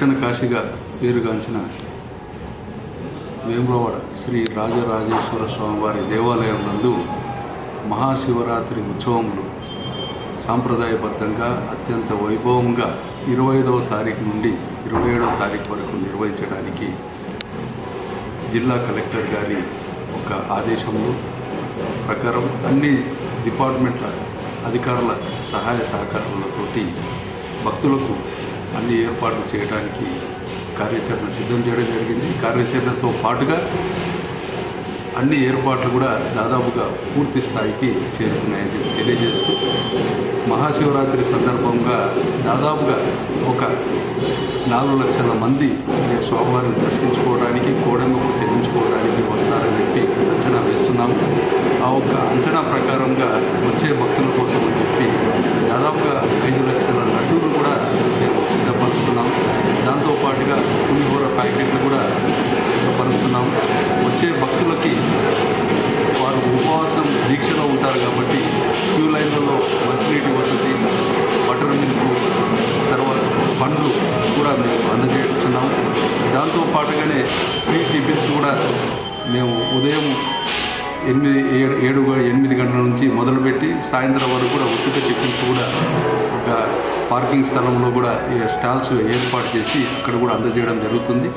దక్షిణ కాశీగా పేరుగాంచిన వేములవాడ శ్రీ రాజరాజేశ్వర స్వామివారి దేవాలయం నందు మహాశివరాత్రి ఉత్సవములు సాంప్రదాయబద్ధంగా అత్యంత వైభవంగా ఇరవై ఐదవ తారీఖు నుండి ఇరవై ఏడవ తారీఖు వరకు నిర్వహించడానికి జిల్లా కలెక్టర్ గారి ఒక ఆదేశంలో ప్రకారం అన్ని డిపార్ట్మెంట్ల అధికారుల సహాయ సహకారాలతోటి భక్తులకు అన్ని ఏర్పాట్లు చేయడానికి కార్యాచరణ సిద్ధం చేయడం జరిగింది. కార్యాచరణతో పాటుగా అన్ని ఏర్పాట్లు కూడా దాదాపుగా పూర్తి స్థాయికి చేరుకున్నాయని చెప్పి తెలియజేస్తూ మహాశివరాత్రి సందర్భంగా దాదాపుగా ఒక నాలుగు లక్షల మంది స్వామివారిని దర్శించుకోవడానికి కోడెమ్మకు చెల్లించుకోవడానికి వస్తారని చెప్పి అంచనా వేస్తున్నాము పాటుగానే ఫ్రీ టిఫిన్స్ కూడా మేము ఉదయం ఎనిమిది ఏడు ఏడు ఎనిమిది గంటల నుంచి మొదలుపెట్టి సాయంత్రం వరకు కూడా ఉచిత టిఫిన్స్ కూడా ఒక పార్కింగ్ స్థలంలో కూడా ఈ స్టాల్స్ ఏర్పాటు చేసి అక్కడ కూడా అందజేయడం జరుగుతుంది.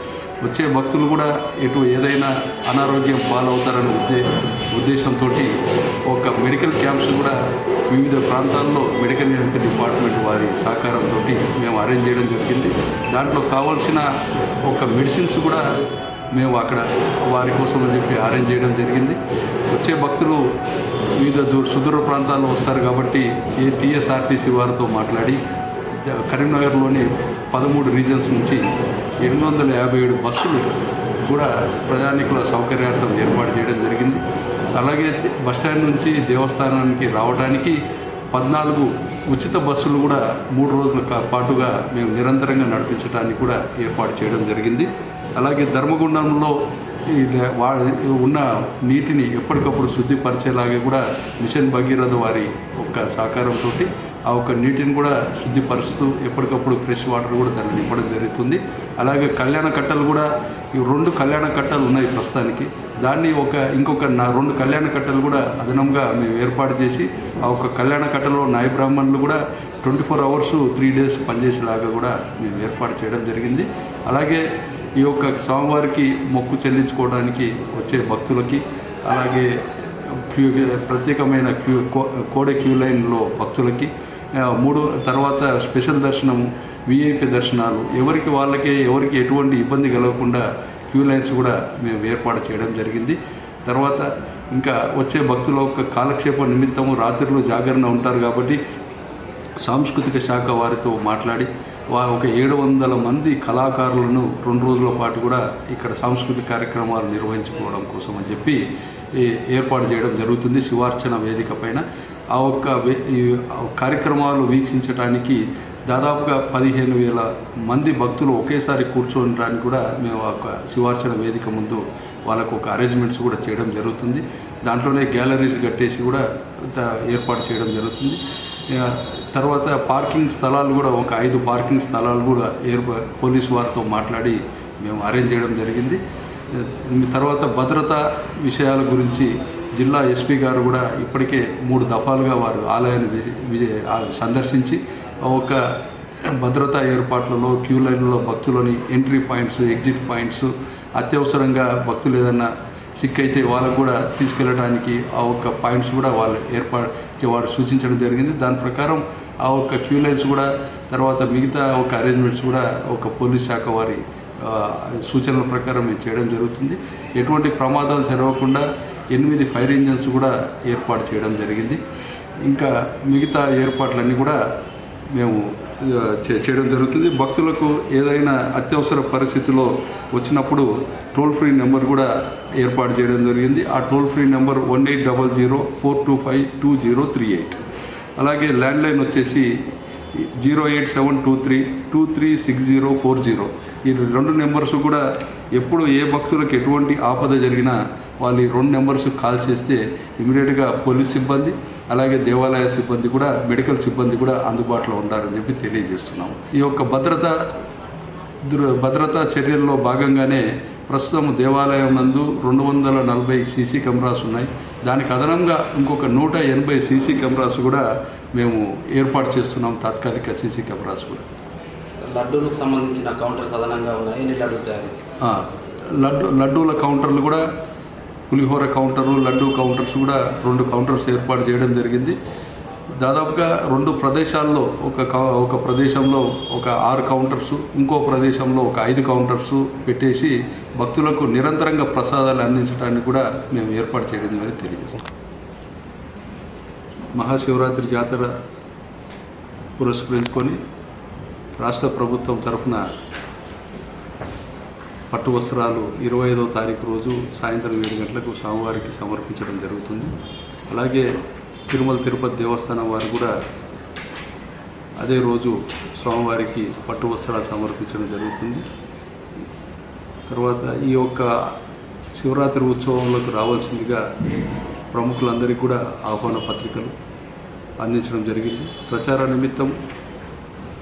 వచ్చే భక్తులు కూడా ఎటు ఏదైనా అనారోగ్యం పాలవుతారనే ఉద్దే ఉద్దేశంతో ఒక మెడికల్ క్యాంప్స్ కూడా వివిధ ప్రాంతాల్లో మెడికల్ హెల్త్ డిపార్ట్మెంట్ వారి సహకారంతో మేము అరేంజ్ చేయడం జరిగింది. దాంట్లో కావాల్సిన ఒక మెడిసిన్స్ కూడా మేము అక్కడ వారి కోసం అని చెప్పి అరేంజ్ చేయడం జరిగింది. వచ్చే భక్తులు వివిధ దూర సుదూర ప్రాంతాల్లో వస్తారు కాబట్టి ఏ టీఎస్ఆర్టీసీ వారితో మాట్లాడి కరీంనగర్లోని పదమూడు రీజన్స్ నుంచి ఎనిమిది వందల యాభై ఏడు బస్సులు కూడా ప్రయాణికుల సౌకర్యార్థం ఏర్పాటు చేయడం జరిగింది. అలాగే బస్టాండ్ నుంచి దేవస్థానానికి రావడానికి పద్నాలుగు ఉచిత బస్సులు కూడా మూడు రోజుల పాటుగా మేము నిరంతరంగా నడిపించడానికి కూడా ఏర్పాటు చేయడం జరిగింది. అలాగే ధర్మగుండంలో ఈ వా ఉన్న నీటిని ఎప్పటికప్పుడు శుద్ధిపరిచేలాగే కూడా మిషన్ భగీరథ వారి ఒక సహకారంతో ఆ ఒక నీటిని కూడా శుద్ధిపరుస్తూ ఎప్పటికప్పుడు ఫ్రెష్ వాటర్ కూడా దాన్ని నింపడం జరుగుతుంది. అలాగే కళ్యాణ కట్టలు కూడా ఈ రెండు కళ్యాణ కట్టలు ఉన్నాయి ప్రస్తుతానికి. దాన్ని ఒక ఇంకొక నా రెండు కళ్యాణ కట్టలు కూడా అదనంగా మేము ఏర్పాటు చేసి ఆ ఒక కళ్యాణ కట్టలో నాయ బ్రాహ్మణులు కూడా twenty four hours three days పనిచేసేలాగా కూడా మేము ఏర్పాటు చేయడం జరిగింది. అలాగే ఈ యొక్క స్వామివారికి మొక్కు చెల్లించుకోవడానికి వచ్చే భక్తులకి అలాగే క్యూ ప్రత్యేకమైన క్యూ కో- కోడే క్యూ లైన్లో భక్తులకి మూడు తర్వాత స్పెషల్ దర్శనము విఐపి దర్శనాలు. ఎవరికి వాళ్ళకే ఎవరికి ఎటువంటి ఇబ్బంది కలగకుండా క్యూ లైన్స్ కూడా మేము ఏర్పాటు చేయడం జరిగింది. తర్వాత ఇంకా వచ్చే భక్తుల యొక్క కాలక్షేప నిమిత్తము రాత్రులు జాగరణ ఉంటారు కాబట్టి సాంస్కృతిక శాఖ వారితో మాట్లాడి ఒక ఏడు వందల మంది కళాకారులను రెండు రోజుల పాటు కూడా ఇక్కడ సాంస్కృతిక కార్యక్రమాలు నిర్వహించుకోవడం కోసం అని చెప్పి ఏర్పాటు చేయడం జరుగుతుంది. శివార్చన వేదిక పైన ఆ ఒక్క వే- కార్యక్రమాలు వీక్షించడానికి దాదాపుగా పదిహేను వేల మంది భక్తులు ఒకేసారి కూర్చోడానికి కూడా మేము ఒక శివార్చన వేదిక ముందు వాళ్ళకు ఒక అరేంజ్మెంట్స్ కూడా చేయడం జరుగుతుంది. దాంట్లోనే గ్యాలరీస్ కట్టేసి కూడా ఏర్పాటు చేయడం జరుగుతుంది. తర్వాత పార్కింగ్ స్థలాలు కూడా ఒక ఐదు పార్కింగ్ స్థలాలు కూడా ఏర్పా పోలీస్ వారితో మాట్లాడి మేము అరేంజ్ చేయడం జరిగింది. తర్వాత భద్రతా విషయాల గురించి జిల్లా ఎస్పీ గారు కూడా ఇప్పటికే మూడు దఫాలుగా వారు ఆలయాన్ని విజి- సందర్శించి ఒక భద్రతా ఏర్పాట్లలో క్యూ లైన్లో భక్తులని ఎంట్రీ పాయింట్స్ ఎగ్జిట్ పాయింట్స్ అత్యవసరంగా భక్తులు ఏదన్నా సిక్ అయితే వాళ్ళకు కూడా తీసుకెళ్ళడానికి ఆ ఒక్క పాయింట్స్ కూడా వాళ్ళు ఏర్పాటు వారు సూచించడం జరిగింది. దాని ప్రకారం ఆ ఒక్క క్యూ లైన్స్ కూడా తర్వాత మిగతా ఒక అరేంజ్మెంట్స్ కూడా ఒక పోలీస్ శాఖ వారి సూచనల ప్రకారం మేము చేయడం జరుగుతుంది. ఎటువంటి ప్రమాదాలు జరగకుండా ఎనిమిది ఫైర్ ఇంజన్స్ కూడా ఏర్పాటు చేయడం జరిగింది. ఇంకా మిగతా ఏర్పాట్లన్నీ కూడా మేము చేయడం జరుగుతుంది. భక్తులకు ఏదైనా అత్యవసర పరిస్థితిలో వచ్చినప్పుడు టోల్ ఫ్రీ నెంబర్ కూడా ఏర్పాటు చేయడం జరిగింది. ఆ toll free number one eight double zero four two five two zero three eight. అలాగే ల్యాండ్లైన్ వచ్చేసి zero eight seven two three two three six zero four zero. ఈ రెండు నెంబర్స్ కూడా ఎప్పుడు ఏ భక్తులకు ఎటువంటి ఆపద జరిగినా వాళ్ళు ఈ రెండు నెంబర్స్ కాల్ చేస్తే ఇమీడియట్గా పోలీస్ సిబ్బంది అలాగే దేవాలయ సిబ్బంది కూడా మెడికల్ సిబ్బంది కూడా అందుబాటులో ఉంటారని చెప్పి తెలియజేస్తున్నాము ఈ యొక్క భద్రత భద్రతా చర్యల్లో భాగంగానే ప్రస్తుతం దేవాలయం నందు రెండు వందల నలభై సీసీ కెమెరాస్ ఉన్నాయి. దానికి అదనంగా ఇంకొక నూట ఎనభై సీసీ కెమెరాస్ కూడా మేము ఏర్పాటు చేస్తున్నాం తాత్కాలిక సీసీ కెమెరాస్ కూడా. లడ్డూలకు సంబంధించిన కౌంటర్స్ అదనంగా ఉన్నాయి. లడ్డు లడ్డూల కౌంటర్లు కూడా పులిహోర కౌంటరు లడ్డు కౌంటర్స్ కూడా రెండు కౌంటర్స్ ఏర్పాటు చేయడం జరిగింది. దాదాపుగా రెండు ప్రదేశాల్లో ఒక కౌ- ఒక ప్రదేశంలో ఒక ఆరు కౌంటర్స్ ఇంకో ప్రదేశంలో ఒక ఐదు కౌంటర్స్ పెట్టేసి భక్తులకు నిరంతరంగా ప్రసాదాలు అందించడానికి కూడా మేము ఏర్పాటు చేయడం జరిగింది తెలియజేస్తాం. మహాశివరాత్రి జాతర పురస్కరించుకొని రాష్ట్ర ప్రభుత్వం తరఫున పట్టు వస్త్రాలు ఇరవై ఐదవ తారీఖు రోజు సాయంత్రం ఏడు గంటలకు స్వామివారికి సమర్పించడం జరుగుతుంది. అలాగే తిరుమల తిరుపతి దేవస్థానం వారు కూడా అదే రోజు స్వామివారికి పట్టు వస్త్రాలు సమర్పించడం జరుగుతుంది. తర్వాత ఈ యొక్క శివరాత్రి ఉత్సవంలోకి రావాల్సిందిగా ప్రముఖులందరికీ కూడా ఆహ్వాన పత్రికలు అందించడం జరిగింది. ప్రచార నిమిత్తం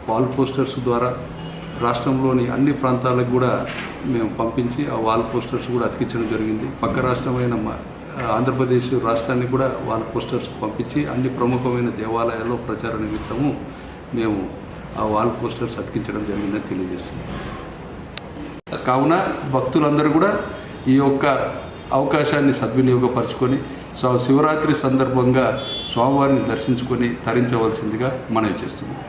వాల్ పోస్టర్స్ ద్వారా రాష్ట్రంలోని అన్ని ప్రాంతాలకు కూడా మేము పంపించి ఆ వాల్ పోస్టర్స్ కూడా అతికించడం జరిగింది. పక్క రాష్ట్రమైన ఆంధ్రప్రదేశ్ రాష్ట్రానికి కూడా వాల్ పోస్టర్స్ పంపించి అన్ని ప్రముఖమైన దేవాలయాల్లో ప్రచార నిమిత్తము మేము ఆ వాల్ పోస్టర్స్ అతికించడం జరిగిందని తెలియజేస్తున్నాం. కావున భక్తులందరూ కూడా ఈ యొక్క అవకాశాన్ని సద్వినియోగపరచుకొని స్వ- శివరాత్రి సందర్భంగా స్వామివారిని దర్శించుకొని తరించవలసిందిగా మనవి చేస్తున్నాం.